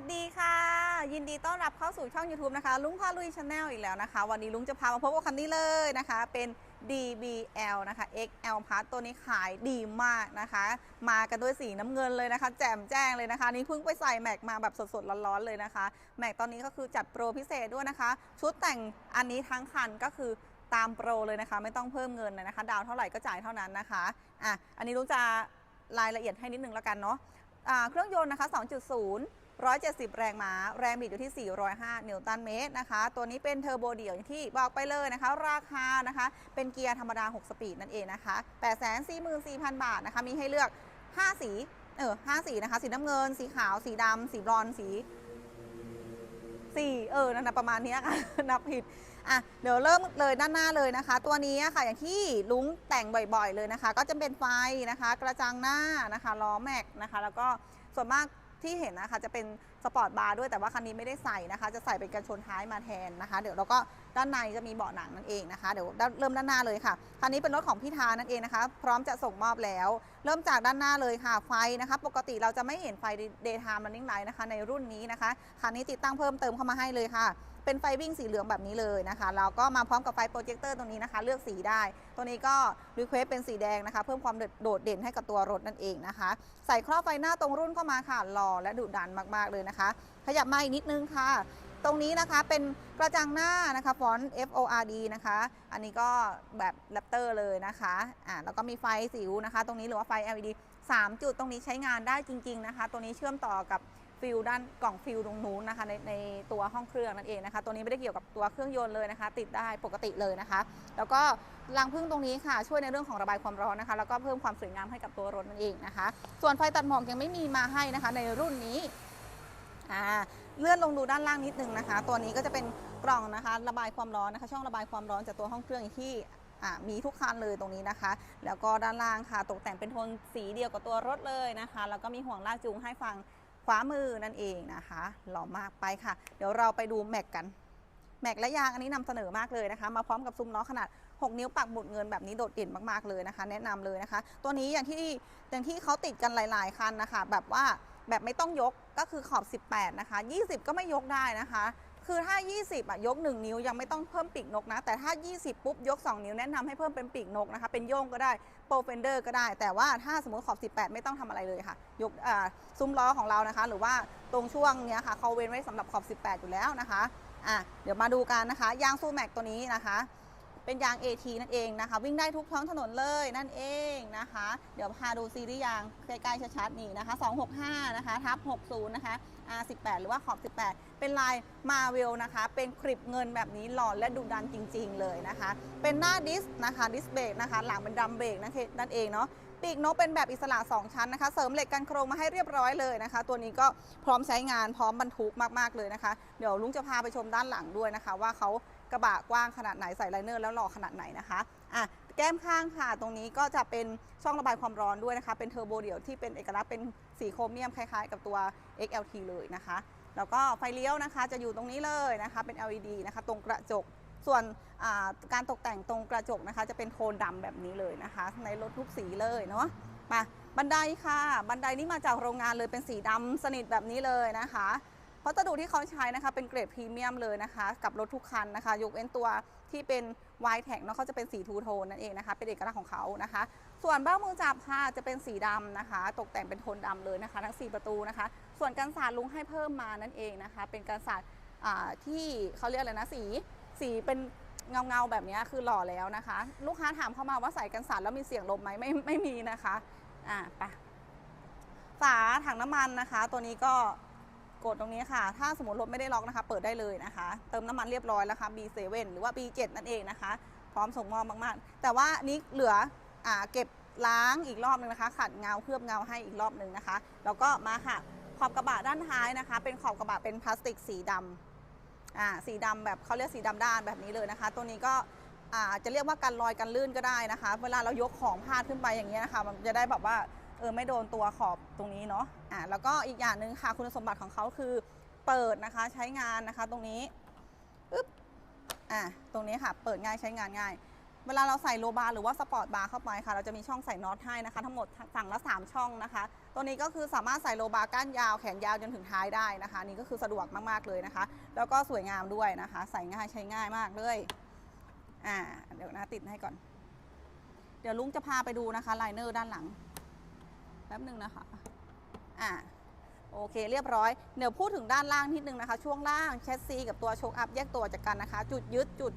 วัสดีค่ะ ยินดีต้อนรับเข้าสู่ช่อง YouTube นะคะ ลุงพาลุยชาแนลอีกแล้วนะคะ วันนี้ลุงจะพามาพบกับคันนี้เลยนะคะ เป็น DBL นะคะ XL Plus ตัวนี้ขายดีมากนะคะ มากันด้วยสีน้ำเงินเลยนะคะ แจ่มแจ้งเลยนะคะ นี่เพิ่งไปใส่แม็กมาแบบสดๆร้อนๆเลยนะคะ แม็กตอนนี้ก็คือจัดโปรพิเศษด้วยนะคะ ชุดแต่งอันนี้ทั้งคันก็คือตามโปรเลยนะคะ ไม่ต้องเพิ่มเงินนะคะ ดาวเท่าไหร่ก็จ่ายเท่านั้นนะคะอะอันนี้ลุงจะรายละเอียดให้นิดนึงแล้วกันเนาะอ่าเครื่องยนต์นะคะ 2.0 170 แรงม้า แรงบิดอยู่ที่ 405 นิวตันเมตรนะคะ ตัวนี้เป็นเทอร์โบเดี่ยวอย่างที่บอกไปเลยนะคะ ราคานะคะ เป็นเกียร์ธรรมดา 6 สปีดนั่นเองนะคะ 844,000 บาทนะคะ มีให้เลือก 5 สี เออ 5 สีนะคะ สีน้ำเงิน สีขาว สีดำ สีบรอนสีสีเออนั่นะประมาณนี้ค่ะ นับผิด อะ เดี๋ยวเริ่มเลยด้านหน้าเลยนะคะ ตัวนี้ค่ะ อย่างที่ลุงแต่งบ่อยๆเลยนะคะ ก็จะเป็นไฟนะคะ กระจังหน้านะคะ ล้อแม็กนะคะ แล้วก็ส่วนมาก ที่เห็นนะคะจะเป็นสปอร์ตบาร์ด้วยแต่ว่าคันนี้ไม่ได้ใส่นะคะ จะใส่เป็นกันชนท้ายมาแทนนะคะ เดี๋ยวเราก็ด้านในจะมีเบาะหนังนั่นเองนะคะเดี๋ยวเริ่มด้านหน้าเลยค่ะคันนี้เป็นรถของพี่ทานั่นเองนะคะ พร้อมจะส่งมอบแล้ว เริ่มจากด้านหน้าเลยค่ะไฟนะคะ ปกติเราจะไม่เห็นไฟเดย์ไทม์รันนิ่งไลท์นะคะในรุ่นนี้นะคะคันนี้ติดตั้งเพิ่มเติมเข้ามาให้เลยค่ะ เป็นไฟวิ่งสีเหลืองแบบนี้เลยนะคะแล้วก็มาพร้อมกับไฟโปรเจคเตอร์ตรงนี้นะคะ เลือกสีได้ ตัวนี้ก็รีเควสเป็นสีแดงนะคะ เพิ่มความโดดเด่นให้กับตัวรถนั่นเองนะคะ ใส่ครอบไฟหน้าตรงรุ่นเข้ามาค่ะหล่อและดุดันมากๆเลยนะคะ ขยับมาอีกนิดนึงค่ะตรงนี้นะคะเป็นกระจังหน้านะคะฟอนต์ F O R D นะคะ อันนี้ก็แบบแรปเตอร์เลยนะคะอ่าแล้วก็มีไฟสิวนะคะ ตรงนี้หรือว่าไฟ LED 3 จุดตรงนี้ใช้งานได้จริง ๆ นะคะ ตัวนี้เชื่อมต่อกับ ฟิลด้านกล่องฟิลตรงนู้นนะคะในในตัวห้องเครื่องนั่นเองนะคะ ตัวนี้ไม่ได้เกี่ยวกับตัวเครื่องยนต์เลยนะคะ ติดได้ปกติเลยนะคะ แล้วก็รังพึ่งตรงนี้ค่ะ ช่วยในเรื่องของระบายความร้อนนะคะ แล้วก็เพิ่มความสวยงามให้กับตัวรถนั่นเองนะคะ ส่วนไฟตัดหมอกยังไม่มีมาให้นะคะ ในรุ่นนี้อ่าเลื่อนลงดูด้านล่างนิดนึงนะคะ ตัวนี้ก็จะเป็นกล่องนะคะ ระบายความร้อนนะคะ ช่องระบายความร้อนจากตัวห้องเครื่องที่อ่ามีทุกคันเลยตรงนี้นะคะ แล้วก็ด้านล่างค่ะ ตกแต่งเป็นโทนสีเดียวกับตัวรถเลยนะคะ แล้วก็มีห่วงลากจูงให้ฟัง วามือนั่นเองนะคะหล่อมากไปค่ะ เดี๋ยวเราไปดูแม็กกัน แม็กและยางอันนี้นำเสนอมากเลยนะคะ มาพร้อมกับซุ้มล้อขนาด 6 นิ้วปักหมุดเงินแบบนี้โดดเด่นมากๆเลยนะคะ แนะนำเลยนะคะ ตัวนี้อย่างที่อย่างที่เขาติดกันหลาย ๆคันนะคะ แบบว่าแบบไม่ต้องยกก็คือขอบ 18 นะคะ 20 ก็ไม่ยกได้นะคะ คือถ้า 20อะยก 1 นิ้วยังไม่ต้องเพิ่มปีกนกนะ แต่ถ้า 20 ปุ๊บยก 2 นิ้วแนะนำให้เพิ่มเป็นปีกนกนะคะ เป็นโย่งก็ได้โปรเฟนเดอร์ก็ได้ แต่ว่าถ้าสมมติขอบ 18 ไม่ต้องทำอะไรเลยค่ะ ยกอ่าซุ้มล้อของเรานะคะ หรือว่าตรงช่วงเนี้ยค่ะเขาเว้นไว้สำหรับขอบ 18 อยู่แล้วนะคะอะเดี๋ยวมาดูกันนะคะ ยางซูแม็กตัวนี้นะคะ เป็นยาง AT นั่นเองนะคะ วิ่งได้ทุกท้องถนนเลยนั่นเองนะคะ เดี๋ยวพาดูซีรีส์ยางใกล้ๆชัดๆนี่นะคะ 265 นะคะทับ 60 นะคะ R18 หรือว่าขอบ 18 เป็นลายมาเวลนะคะ เป็นคลิปเงินแบบนี้หล่อและดุดันจริง ๆ เลยนะคะ เป็นหน้าดิสนะคะดิสเบรกนะคะ หลังเป็นดัมเบรกนั่นเองนั่นเองเนาะปีกนกเป็นแบบอิสระ 2 ชั้นนะคะ เสริมเหล็กกันโครงมาให้เรียบร้อยเลยนะคะ ตัวนี้ก็พร้อมใช้งานพร้อมบรรทุกมาก ๆ เลยนะคะ เดี๋ยวลุงจะพาไปชมด้านหลังด้วยนะคะ ว่าเขา กระบะกว้างขนาดไหนใส่ไลเนอร์แล้วหล่อขนาดไหนนะคะอะแก้มข้างค่ะตรงนี้ก็จะเป็นช่องระบายความร้อนด้วยนะคะ เป็นเทอร์โบเดี่ยวที่เป็นเอกลักษณ์เป็นสีโครเมียมคล้ายๆ กับตัว XLT เลยนะคะ แล้วก็ไฟเลี้ยวนะคะจะอยู่ตรงนี้เลยนะคะ เป็น LED นะคะตรงกระจกส่วนการตกแต่งตรงกระจกนะคะ จะเป็นโทนดำแบบนี้เลยนะคะ ในรถทุกสีเลยเนาะมาบันไดค่ะ บันไดนี้มาจากโรงงานเลยเป็นสีดำสนิทแบบนี้เลยนะคะ วัสดุที่เขาใช้นะคะเป็นเกรดพรีเมียมเลยนะคะกับรถทุกคันนะคะ ยกเว้นตัวที่เป็นวายแท็กเนาะเขาจะเป็นสีทูโทนนั่นเองนะคะ เป็นเอกลักษณ์ของเขานะคะ ส่วนเบ้ามือจับค่ะจะเป็นสีดำนะคะ ตกแต่งเป็นโทนดำเลยนะคะ ทั้ง 4 ประตูนะคะ ส่วนกันศาสตร์ลุงให้เพิ่มมานั่นเองนะคะ เป็นกันศาสตร์อ่าที่เขาเรียกอะไรนะสีสีเป็นเงาเงาๆแบบนี้คือหล่อแล้วนะคะ ลูกค้าถามเข้ามาว่าใส่กันศาสตร์แล้วมีเสียงลมไหมไม่ไม่มีนะคะอ่าไปฝาถังน้ำมันนะคะ ตัวนี้ก็ กดตรงนี้ค่ะ ถ้าสมมติรถไม่ได้ล็อกนะคะ เปิดได้เลยนะคะ เติมน้ำมันเรียบร้อยแล้วค่ะ B7 หรือว่า B7 นั่นเองนะคะ พร้อมส่งมอบมากๆ แต่ว่านี้เหลืออเก็บล้างอีกรอบนึงนะคะ ขัดเงาเคลือบเงาให้อีกรอบนึงนะคะ แล้วก็มาค่ะ ขอบกระบะด้านท้ายนะคะ เป็นขอบกระบะเป็นพลาสติกสีดำอ่าสีดำแบบเขาเรียกสีดำด้านแบบนี้เลยนะคะ ตัวนี้ก็อ่าจะเรียกว่ากันรอยกันลื่นก็ได้นะคะ เวลาเรายกของพาดขึ้นไปอย่างเงี้ยนะคะ มันจะได้แบบว่า เออไม่โดนตัวขอบตรงนี้เนาะอ่าแล้วก็อีกอย่างหนึ่งค่ะคุณสมบัติของเขาคือเปิดนะคะใช้งานนะคะตรงนี้อึ๊บอ่าตรงนี้ค่ะ เปิดง่ายใช้งานง่าย เวลาเราใส่โลบาร์หรือว่าสปอร์ตบาร์เข้าไปค่ะ เราจะมีช่องใส่น็อตให้นะคะ ทั้งหมดสั่งละ 3 ช่องนะคะ ตัวนี้ก็คือสามารถใส่โลบาร์ก้านยาวแขนยาวจนถึงท้ายได้นะคะ นี่ก็คือสะดวกมากๆเลยนะคะ แล้วก็สวยงามด้วยนะคะ ใส่ง่ายใช้ง่ายมากเลยอ่าเดี๋ยวนะติดให้ก่อน เดี๋ยวลุงจะพาไปดูนะคะไลเนอร์ด้านหลัง แป๊บหนึ่งนะคะอ่าโอเคเรียบร้อย เดี๋ยวพูดถึงด้านล่างนิดนึงนะคะ ช่วงล่างแชสซีกับตัวโชคอัพแยกตัวจากกันนะคะ จุดยึดจุด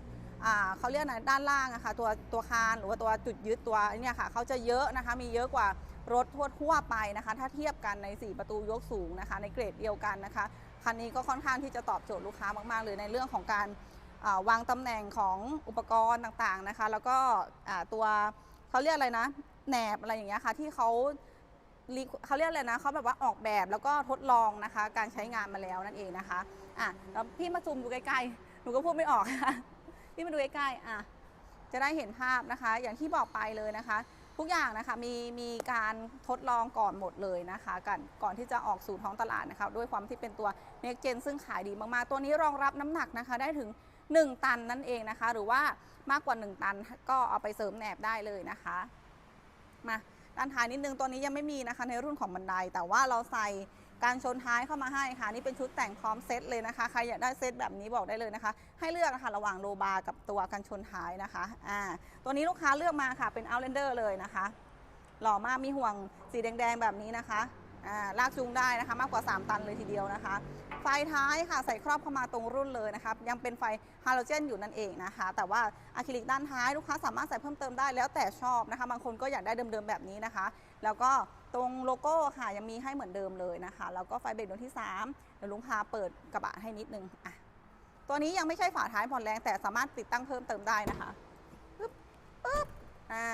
อ่าเขาเรียกนะด้านล่างอะคะตัวตัวคานหรือว่าตัวจุดยึดตัวเนี่ยค่ะเขาจะเยอะนะคะ มีเยอะกว่ารถทั่วทั่วไปนะคะ ถ้าเทียบกันใน 4 ประตูยกสูงนะคะ ในเกรดเดียวกันนะคะคันนี้ก็ค่อนข้างที่จะตอบโจทย์ลูกค้ามากๆเลยในเรื่องของการาวางตำแหน่งของอุปกรณ์ต่างๆนะคะ แล้วก็ตัวเขาเรียกอะไรนะแหนบอะไรอย่างเงี้ยค่ะที่เขา เขาเรียกอะไรนะเขาแบบว่าออกแบบแล้วก็ทดลองนะคะ การใช้งานมาแล้วนั่นเองนะคะอะแล้วพี่มาซูมดูใกล้ๆหนูก็พูดไม่ออกพี่มาดูใกล้ๆอะจะได้เห็นภาพนะคะ อย่างที่บอกไปเลยนะคะ ทุกอย่างนะคะมีมีการทดลองก่อนหมดเลยนะคะก่อนก่อนที่จะออกสู่ท้องตลาดนะคะด้วยความที่เป็นตัว Next Gen ซึ่งขายดีมากๆ ตัวนี้รองรับน้ำหนักนะคะได้ถึง 1 ตันนั่นเองนะคะ หรือว่ามากกว่า 1 ตันก็เอาไปเสริมแหนบได้เลยนะคะมา ด้านท้ายนิดนึงตัวนี้ยังไม่มีนะคะในรุ่นของบันได แต่ว่าเราใส่การชนท้ายเข้ามาให้ค่ะนี่เป็นชุดแต่งพร้อมเซตเลยนะคะใครอยากได้เซตแบบนี้บอกได้เลยนะคะ ให้เลือกนะคะระหว่างโลบาร์กับตัวกันชนท้ายนะคะอ่าตัวนี้ลูกค้าเลือกมาค่ะเป็น Outlander เลยนะคะ หล่อมากมีห่วงสีแดงๆแบบนี้นะคะ ลากจูงได้นะคะมากกว่า 3 ตันเลยทีเดียวนะคะ ไฟท้ายค่ะใส่ครอบเข้ามาตรงรุ่นเลยนะคะยังเป็นไฟฮาโลเจนอยู่นั่นเองนะคะ แต่ว่าอะคริลิกด้านท้ายลูกค้าสามารถใส่เพิ่มเติมได้แล้วแต่ชอบนะคะ บางคนก็อยากได้เดิมๆแบบนี้นะคะ แล้วก็ตรงโลโก้ค่ะยังมีให้เหมือนเดิมเลยนะคะ แล้วก็ไฟเบรกดวงที่3เดี๋ยวลุงพาเปิดกระบะให้นิดนึงอะตัวนี้ยังไม่ใช่ฝาท้ายผ่อนแรงแต่สามารถติดตั้งเพิ่มเติมได้นะคะปึ๊บปึ๊บอ่า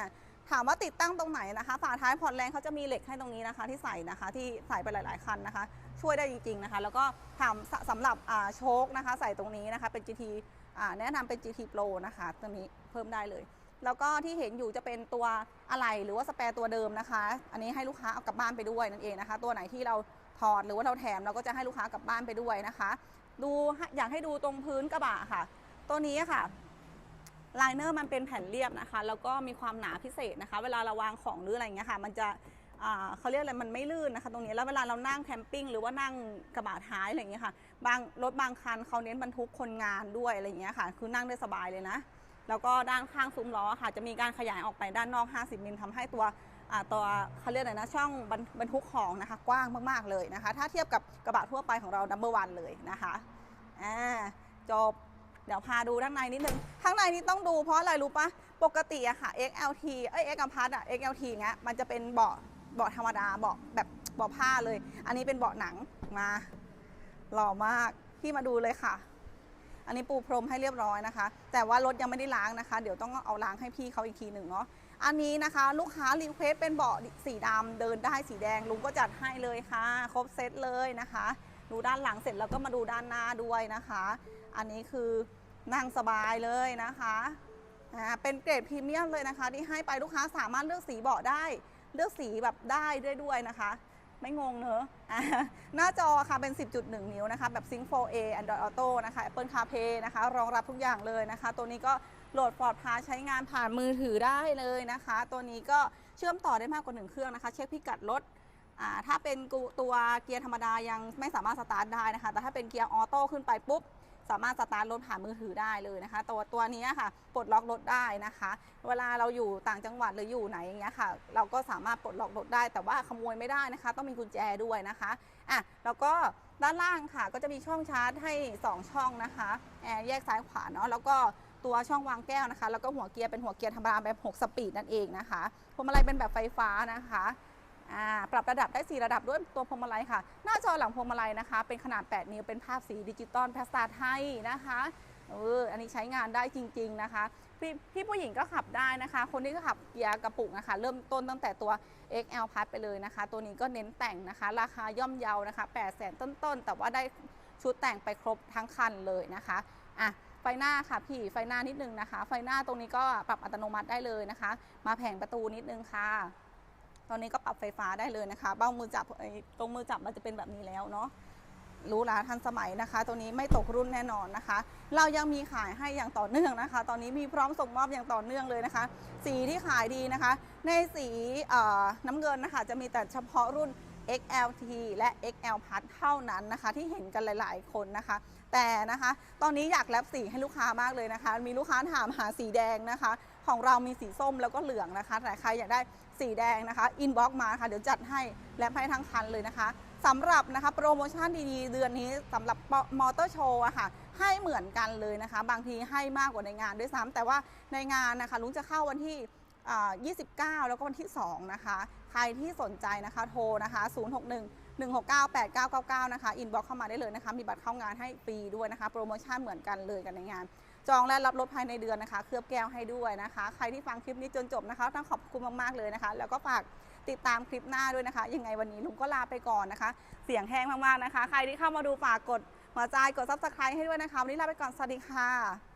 ถามว่าติดตั้งตรงไหนนะคะ ฝาท้ายผ่อนแรงเขาจะมีเหล็กให้ตรงนี้นะคะ ที่ใส่นะคะที่ใส่ไปหลาย ๆ คันนะคะ ช่วยได้จริง ๆ นะคะ แล้วก็ถามสสำหรับโชคนะคะ ใส่ตรงนี้นะคะเป็น GT แนะนำเป็น GT Pro นะคะตรงนี้เพิ่มได้เลย แล้วก็ที่เห็นอยู่จะเป็นตัวอะไหล่หรือว่าสแปร์ตัวเดิมนะคะ อันนี้ให้ลูกค้าเอากลับบ้านไปด้วยนั่นเองนะคะ ตัวไหนที่เราถอดหรือว่าเราแถมเราก็จะให้ลูกค้ากลับบ้านไปด้วยนะคะ ดูอยากให้ดูตรงพื้นกระบะค่ะ ตัวนี้ค่ะ ไลเนอร์มันเป็นแผ่นเรียบนะคะ แล้วก็มีความหนาพิเศษนะคะ เวลาเราวางของหรืออะไรอย่างเงี้ยค่ะ มันจะเขาเรียกอะไร มันไม่ลื่นนะคะ ตรงนี้ แล้วเวลาเรานั่งแคมปิ้งหรือว่านั่งกระบะท้ายอะไรอย่างเงี้ยค่ะ บางรถบางคันเขาเน้นบรรทุกคนงานด้วยอะไรอย่างเงี้ยค่ะ คือนั่งได้สบายเลยนะ แล้วก็ด้านข้างซุ้มล้อค่ะ จะมีการขยายออกไปด้านนอก 50 มิลทำให้ตัวตัวเขาเรียกอะไรนะ ช่องบรรบรทุกของนะคะ กว้างมากๆเลยนะคะ ถ้าเทียบกับกระบะทั่วไปของเรา number one เลยนะคะ อ่า จบ เดี๋ยวพาดูด้านในนิดนึง ข้างในนี้ต้องดูเพราะอะไรรู้ปะปกติอะค่ะ XLT เอ้ย X อพัทอะ XLT เงี้ยมันจะเป็นเบาะเบาะธรรมดาเบาะแบบเบาะผ้าเลย อันนี้เป็นเบาะหนังมาหล่อมากพี่มาดูเลยค่ะ อันนี้ปูพรมให้เรียบร้อยนะคะ แต่ว่ารถยังไม่ได้ล้างนะคะ เดี๋ยวต้องเอาล้างให้พี่เขาอีกทีหนึ่งเนาะอันนี้นะคะ ลูกค้ารีเควสเป็นเบาะสีดำเดินได้สีแดงลุงก็จัดให้เลยค่ะ ครบเซตเลยนะคะ ดูด้านหลังเสร็จแล้วก็มาดูด้านหน้าด้วยนะคะ อันนี้คือนั่งสบายเลยนะคะอ่าเป็นเกรดพรีเมียมเลยนะคะ ที่ให้ไปลูกค้าสามารถเลือกสีเบาะได้ เลือกสีแบบได้ด้วยด้วยนะคะ ไม่งงเนอะอ่าหน้าจอค่ะเป็น 10.1 นิ้วนะคะ แบบ Sync 4A Android Auto นะคะ Apple CarPlay นะคะ รองรับทุกอย่างเลยนะคะ ตัวนี้ก็โหลดปลอดภัยใช้งานผ่านมือถือได้เลยนะคะ ตัวนี้ก็เชื่อมต่อได้มากกว่า 1 เครื่องนะคะ เช็คพิกัดรถถ้าเป็นตัวเกียร์ธรรมดายังไม่สามารถสตาร์ทได้นะคะ แต่ถ้าเป็นเกียร์ออโต้ขึ้นไปปุ๊บ สามารถสตาร์ทรถผ่านมือถือได้เลยนะคะ ตัวตัวนี้ค่ะปลดล็อกรถได้นะคะ เวลาเราอยู่ต่างจังหวัดหรืออยู่ไหนอย่างเงี้ยค่ะ เราก็สามารถปลดล็อกรถได้ แต่ว่าขโมยไม่ได้นะคะ ต้องมีกุญแจด้วยนะคะอะแล้วก็ด้านล่างค่ะ ก็จะมีช่องชาร์จให้ 2 ช่องนะคะแอร์แยกซ้ายขวาเนาะแล้วก็ตัวช่องวางแก้วนะคะ แล้วก็หัวเกียร์เป็นหัวเกียร์ธรรมดาแบบ 6 สปีดนั่นเองนะคะพวงมาลัยเป็นแบบไฟฟ้านะคะ ปรับระดับได้ 4 ระดับด้วยตัวพวงมาลัยค่ะ หน้าจอหลังพวงมาลัยนะคะ เป็นขนาด 8 นิ้ว เป็นภาพสีดิจิตอลภาษาไทยนะคะเอออันนี้ใช้งานได้จริง ๆนะคะพี่พี่ผู้หญิงก็ขับได้นะคะ คนที่ก็ขับเกียร์กระปุกนะคะ เริ่มต้นตั้งแต่ตัว XL Plus ไปเลยนะคะ ตัวนี้ก็เน้นแต่งนะคะ ราคาย่อมเยานะคะ8 0 0 0 0ต้นๆ แต่ว่าได้ชุดแต่งไปครบทั้งคันเลยนะคะอะไฟหน้าค่ะพี่ไฟหน้านิดนึงนะคะ ไฟหน้าตรงนี้ก็ปรับอัตโนมัติได้เลยนะคะ มาแผงประตูนิดนึงค่ะ ตอนนี้ก็ปรับไฟฟ้าได้เลยนะคะ เบ้ามือจับตรงมือจับมันจะเป็นแบบนี้แล้วเนาะรู้ละทันสมัยนะคะ ตัวนี้ไม่ตกรุ่นแน่นอนนะคะ เรายังมีขายให้อย่างต่อเนื่องนะคะ ตอนนี้มีพร้อมส่งมอบอย่างต่อเนื่องเลยนะคะ สีที่ขายดีนะคะ ในสีน้ำเงินนะคะ จะมีแต่เฉพาะรุ่น XLT และ XL Plus เท่านั้นนะคะ ที่เห็นกันหลาย ๆ คนนะคะ แต่นะคะ ตอนนี้อยากแลบสีให้ลูกค้ามากเลยนะคะ มีลูกค้าถามหาสีแดงนะคะ ของเรามีสีส้มแล้วก็เหลืองนะคะ แต่ใครอยากได้สีแดงนะคะ อินบ็อกมาค่ะ เดี๋ยวจัดให้แลบให้ทั้งคันเลยนะคะสำหรับนะคะโปรโมชั่นดีๆ เดือนนี้สำหรับมอเตอร์โชว์อะค่ะให้เหมือนกันเลยนะคะ บางทีให้มากกว่าในงานด้วยซ้ำแต่ว่าในงานนะคะลุงจะเข้าวันที่29 แล้วก็วันที่ 2 นะคะ ใครที่สนใจนะคะโทรนะคะ 061 169 8999 นะคะ อินบ็อกเข้ามาได้เลยนะคะ มีบัตรเข้างานให้ฟรีด้วยนะคะ โปรโมชั่นเหมือนกันเลยกันในงาน จองและรับรถภายในเดือนนะคะ เคลือบแก้วให้ด้วยนะคะ ใครที่ฟังคลิปนี้จนจบนะคะต้องขอบคุณมากๆเลยนะคะ แล้วก็ฝากติดตามคลิปหน้าด้วยนะคะ ยังไงวันนี้ลุงก็ลาไปก่อนนะคะ เสียงแห้งมากๆนะคะ ใครที่เข้ามาดูฝากกดหัวใจกดซับสไครต์ให้ด้วยนะคะ วันนี้ลาไปก่อน สวัสดีค่ะ